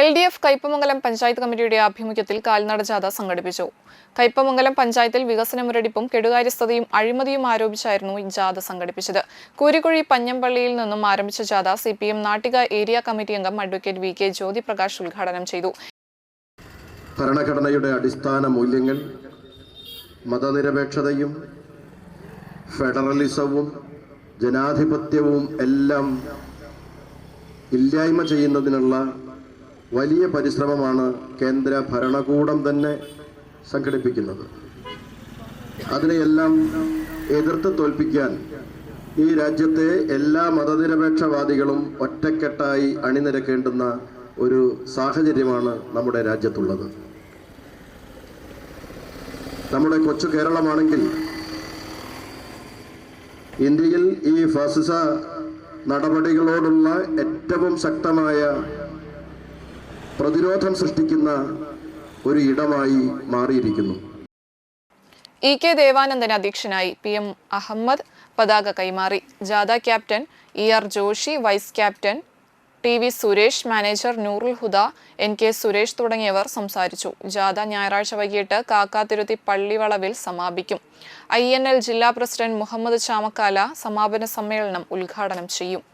L D F Kaipamangalam panchayat കമ്മിറ്റിയുടെ ആഭിമുഖ്യത്തിൽ കാൽനട ജാഥ സംഘടിപ്പിച്ചു. കയ്പമംഗലം പഞ്ചായത്തിൽ വികസന മുരടിപ്പും കെടുകാര്യസ്ഥതയും അഴിമതിയും ആരോപിച്ചായിരുന്നു ജാഥ സംഘടിപ്പിച്ചത്. കൂരിക്കുഴി പഞ്ഞമ്പള്ളിയിൽ നിന്നും ആരംഭിച്ച ജാഥ C P M Nattika area committee അംഗം അഡ്വക്കേറ്റ് വി കെ ജ്യോതിപ്രകാശ് ഉദ്ഘാടനം ചെയ്തു. ഭരണഘടനയുടെ അടിസ്ഥാന മൂല്യങ്ങൾ മതനിരപേക്ഷതയും ഫെഡറലിസവും ജനാധിപത്യവും എല്ലാം ഇല്ലായ്മ ചെയ്യുന്നതിനുള്ള വലിയ പരിശ്രമമാണ് കേന്ദ്ര ഭരണകൂടം തന്നെ സംഘടിപ്പിക്കുന്നത്. അതിനെയെല്ലാം എതിർത്ത് തോൽപ്പിക്കാൻ ഈ രാജ്യത്തെ എല്ലാ മതനിരപേക്ഷവാദികളും ഒറ്റക്കെട്ടായി അണിനിരക്കേണ്ടുന്ന ഒരു സാഹചര്യമാണ് നമ്മുടെ രാജ്യത്തുള്ളത്. നമ്മുടെ കൊച്ചു കേരളമാണെങ്കിൽ ഇന്ത്യയിൽ ഈ ഫാസിസ നടപടികളോടുള്ള ഏറ്റവും ശക്തമായ പ്രതിരോധം സൃഷ്ടിക്കുന്ന ഒരു ഇടമായി മാറിയിരിക്കുന്നു. ഇ കെ ദേവാനന്ദൻ അധ്യക്ഷനായി പി എം അഹമ്മദ് പതാക കൈമാറി. ജാഥ captain E R Joshi vice captain T V Suresh manager Noorul Huda N K Suresh തുടങ്ങിയവർ സംസാരിച്ചു. ജാഥ ഞായറാഴ്ച വൈകിട്ട് കാക്കാതിരുത്തി പള്ളിവളവിൽ സമാപിക്കും. ഐ ജില്ലാ പ്രസിഡന്റ് മുഹമ്മദ് ചാമക്കാല സമാപന സമ്മേളനം ഉദ്ഘാടനം ചെയ്യും.